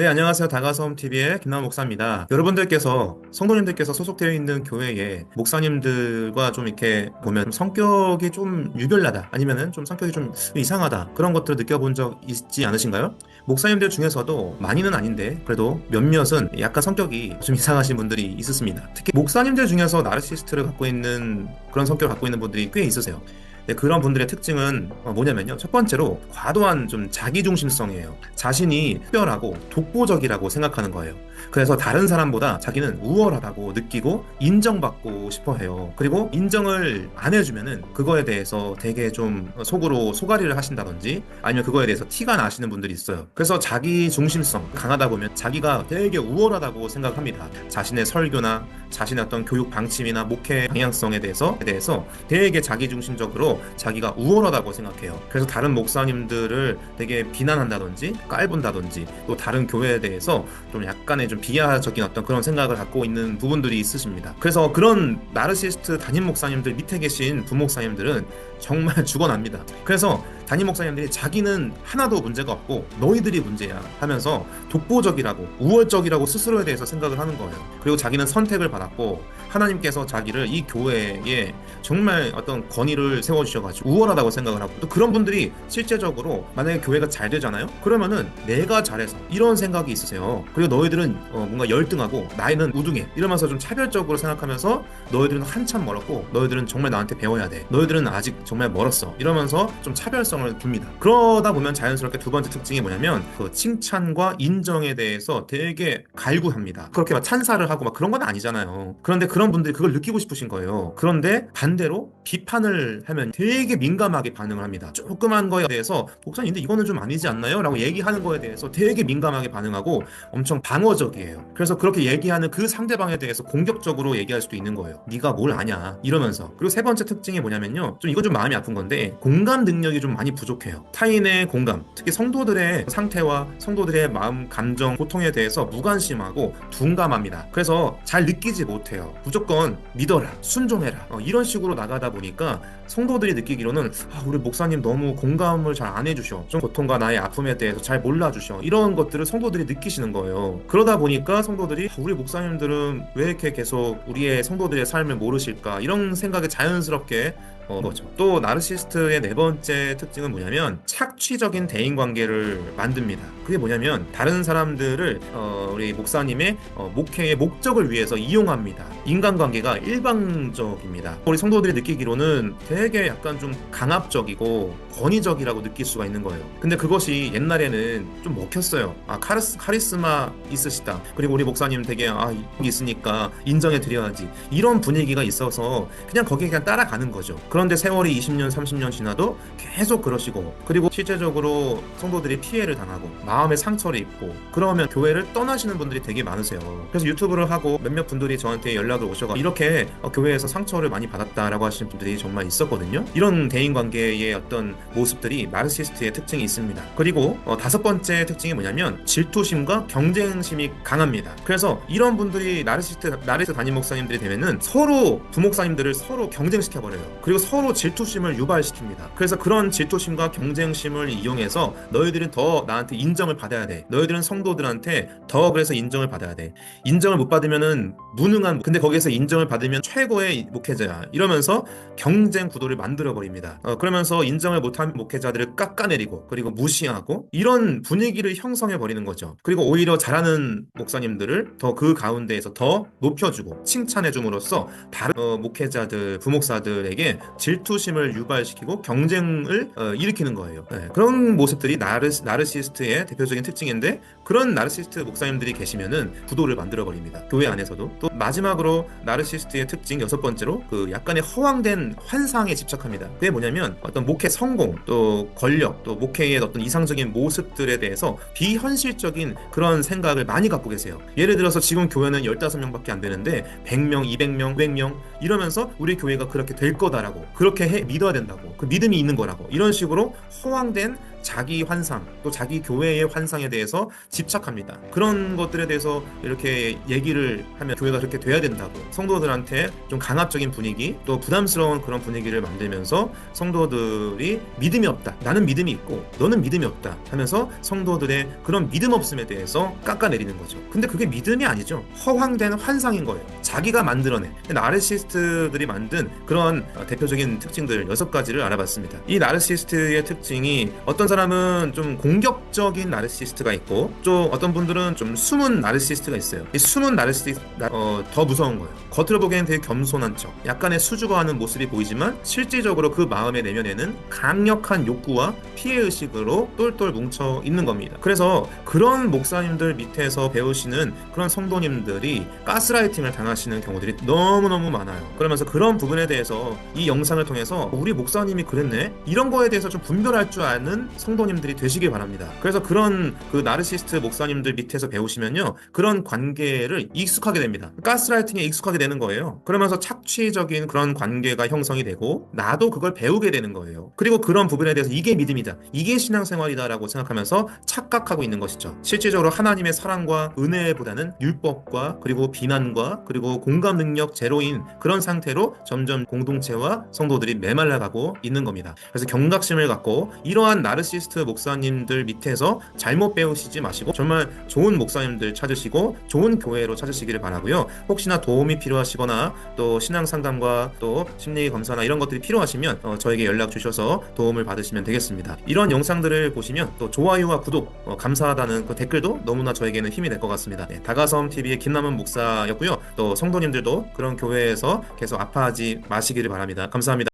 네, 안녕하세요. 다가섬TV의 김나원 목사입니다. 여러분들께서, 성도님들께서 소속되어 있는 교회에 목사님들과 좀 이렇게 보면 좀 성격이 좀 유별나다, 아니면은 좀 성격이 좀 이상하다, 그런 것들을 느껴본 적 있지 않으신가요? 목사님들 중에서도 많이는 아닌데, 그래도 몇몇은 약간 성격이 좀 이상하신 분들이 있으십니다. 특히 목사님들 중에서 나르시스트를 갖고 있는 그런 성격을 갖고 있는 분들이 꽤 있으세요. 네, 그런 분들의 특징은 어, 뭐냐면요. 첫 번째로 과도한 좀 자기중심성이에요. 자신이 특별하고 독보적이라고 생각하는 거예요. 그래서 다른 사람보다 자기는 우월하다고 느끼고 인정받고 싶어 해요. 그리고 인정을 안 해주면은 그거에 대해서 되게 좀 속으로 소가리를 하신다든지 아니면 그거에 대해서 티가 나시는 분들이 있어요. 그래서 자기 중심성 강하다 보면 자기가 되게 우월하다고 생각합니다. 자신의 설교나 자신의 어떤 교육 방침이나 목회 방향성에 대해서 대해서 되게 자기 중심적으로 자기가 우월하다고 생각해요. 그래서 다른 목사님들을 되게 비난한다든지 깔본다든지 또 다른 교회에 대해서 좀 약간의 좀 비하적인 어떤 그런 생각을 갖고 있는 부분들이 있으십니다. 그래서 그런 나르시스트 담임 목사님들 밑에 계신 부목사님들은 정말 죽어납니다. 그래서 담임 목사님들이 자기는 하나도 문제가 없고 너희들이 문제야 하면서 독보적이라고 우월적이라고 스스로에 대해서 생각을 하는 거예요. 그리고 자기는 선택을 받았고 하나님께서 자기를 이 교회에 정말 어떤 권위를 세워주셔가지고 우월하다고 생각을 하고 또 그런 분들이 실제적으로 만약에 교회가 잘 되잖아요? 그러면은 내가 잘해서 이런 생각이 있으세요. 그리고 너희들은 어, 뭔가 열등하고 나이는 우등해 이러면서 좀 차별적으로 생각하면서 너희들은 한참 멀었고 너희들은 정말 나한테 배워야 돼. 너희들은 아직 정말 멀었어. 이러면서 좀 차별성 을 둡니다. 그러다 보면 자연스럽게 두 번째 특징이 뭐냐면 그 칭찬과 인정에 대해서 되게 갈구합니다. 그렇게 막 찬사를 하고 막 그런 건 아니잖아요. 그런데 그런 분들이 그걸 느끼고 싶으신 거예요. 그런데 반대로 비판을 하면 되게 민감하게 반응을 합니다. 조그만 거에 대해서 목사님 근데 이거는 좀 아니지 않나요? 라고 얘기하는 거에 대해서 되게 민감하게 반응하고 엄청 방어적이에요. 그래서 그렇게 얘기하는 그 상대방에 대해서 공격적으로 얘기할 수도 있는 거예요. 네가 뭘 아냐 이러면서 그리고 세 번째 특징이 뭐냐면요. 좀 이건 좀 마음이 아픈 건데 공감 능력이 좀 많이 부족해요. 타인의 공감, 특히 성도들의 상태와 성도들의 마음, 감정, 고통에 대해서 무관심하고 둔감합니다. 그래서 잘 느끼지 못해요. 무조건 믿어라, 순종해라 어, 이런 식으로 나가다 보니까 성도들이 느끼기로는 아, 우리 목사님 너무 공감을 잘 안 해주셔. 좀 고통과 나의 아픔에 대해서 잘 몰라주셔. 이런 것들을 성도들이 느끼시는 거예요. 그러다 보니까 성도들이 아, 우리 목사님들은 왜 이렇게 계속 우리의 성도들의 삶을 모르실까 이런 생각에 자연스럽게 어, 거죠. 또 나르시스트의 네 번째 특징은 뭐냐면 착취적인 대인 관계를 만듭니다. 그게 뭐냐면 다른 사람들을 어, 우리 목사님의 어, 목회의 목적을 위해서 이용합니다. 인간관계가 일방적입니다. 우리 성도들이 느끼기로는 되게 약간 좀 강압적이고 권위적이라고 느낄 수가 있는 거예요. 근데 그것이 옛날에는 좀 먹혔어요. 아 카리스, 카리스마 있으시다. 그리고 우리 목사님 되게 아 있으니까 인정해 드려야지. 이런 분위기가 있어서 그냥 거기에 그냥 따라가는 거죠. 데 세월이 20년, 30년 지나도 계속 그러시고 그리고 실제적으로 성도들이 피해를 당하고 마음의 상처를 입고 그러면 교회를 떠나시는 분들이 되게 많으세요. 그래서 유튜브를 하고 몇몇 분들이 저한테 연락을 오셔가 이렇게 어, 교회에서 상처를 많이 받았다라고 하시는 분들이 정말 있었거든요. 이런 대인 관계의 어떤 모습들이 나르시스트의 특징이 있습니다. 그리고 어, 다섯 번째 특징이 뭐냐면 질투심과 경쟁심이 강합니다. 그래서 이런 분들이 나르시스트 나르시스트 담임 목사님들이 되면은 서로 부목사님들을 서로 경쟁시켜 버려요. 그리고 서로 질투심을 유발시킵니다. 그래서 그런 질투심과 경쟁심을 이용해서 너희들은 더 나한테 인정을 받아야 돼. 너희들은 성도들한테 더 그래서 인정을 받아야 돼. 인정을 못 받으면은 무능한 근데 거기에서 인정을 받으면 최고의 목회자야. 이러면서 경쟁 구도를 만들어 버립니다. 어, 그러면서 인정을 못한 목회자들을 깎아내리고 그리고 무시하고 이런 분위기를 형성해 버리는 거죠. 그리고 오히려 잘하는 목사님들을 더 그 가운데에서 더 높여주고 칭찬해 줌으로써 다른 어, 목회자들, 부목사들에게 질투심을 유발시키고 경쟁을 어, 일으키는 거예요. 네, 그런 모습들이 나르, 나르시스트의 대표적인 특징인데 그런 나르시스트 목사님들이 계시면은 구도를 만들어 버립니다. 교회 안에서도 또 마지막으로 나르시스트의 특징 여섯 번째로 그 약간의 허황된 환상에 집착합니다. 그게 뭐냐면 어떤 목회 성공 또 권력 또 목회의 어떤 이상적인 모습들에 대해서 비현실적인 그런 생각을 많이 갖고 계세요. 예를 들어서 지금 교회는 15명밖에 안 되는데 100명, 200명, 900명 이러면서 우리 교회가 그렇게 될 거다라고 그렇게 해 믿어야 된다고. 그 믿음이 있는 거라고. 이런 식으로 허황된 자기 환상 또 자기 교회의 환상에 대해서 집착합니다. 그런 것들에 대해서 이렇게 얘기를 하면 교회가 그렇게 돼야 된다고 성도들한테 좀 강압적인 분위기 또 부담스러운 그런 분위기를 만들면서 성도들이 믿음이 없다. 나는 믿음이 있고 너는 믿음이 없다 하면서 성도들의 그런 믿음 없음에 대해서 깎아내리는 거죠. 근데 그게 믿음이 아니죠. 허황된 환상인 거예요. 자기가 만들어낸 나르시스트들이 만든 그런 어, 대표적인 특징들 여섯 가지를 알아봤습니다. 이 나르시스트의 특징이 어떤 사람은 좀 공격적인 나르시스트가 있고 또 어떤 분들은 좀 숨은 나르시스트가 있어요. 이 숨은 나르시스트 어, 더 무서운 거예요. 겉으로 보기에는 되게 겸손한 척, 약간의 수줍어하는 모습이 보이지만 실질적으로 그 마음의 내면에는 강력한 욕구와 피해 의식으로 똘똘 뭉쳐 있는 겁니다. 그래서 그런 목사님들 밑에서 배우시는 그런 성도님들이 가스라이팅을 당하시는 경우들이 너무너무 많아요. 그러면서 그런 부분에 대해서 이 영상을 통해서 우리 목사님이 그랬네? 이런 거에 대해서 좀 분별할 줄 아는 성도님들이 되시길 바랍니다. 그래서 그런 그 나르시스트 목사님들 밑에서 배우시면요. 그런 관계를 익숙하게 됩니다. 가스라이팅에 익숙하게 되는 거예요. 그러면서 착취적인 그런 관계가 형성이 되고 나도 그걸 배우게 되는 거예요. 그리고 그런 부분에 대해서 이게 믿음이다. 이게 신앙생활이다라고 생각하면서 착각하고 있는 것이죠. 실질적으로 하나님의 사랑과 은혜보다는 율법과 그리고 비난과 그리고 공감 능력 제로인 그런 상태로 점점 공동체와 성도들이 메말라가고 있는 겁니다. 그래서 경각심을 갖고 이러한 나르 시스트 목사님들 밑에서 잘못 배우시지 마시고 정말 좋은 목사님들 찾으시고 좋은 교회로 찾으시기를 바라고요. 혹시나 도움이 필요하시거나 또 신앙 상담과 또 심리 검사나 이런 것들이 필요하시면 어, 저에게 연락 주셔서 도움을 받으시면 되겠습니다. 이런 영상들을 보시면 또 좋아요와 구독 어, 감사하다는 그 댓글도 너무나 저에게는 힘이 될 것 같습니다. 네, 다가섬 TV의 김남은 목사였고요. 또 성도님들도 그런 교회에서 계속 아파하지 마시기를 바랍니다. 감사합니다.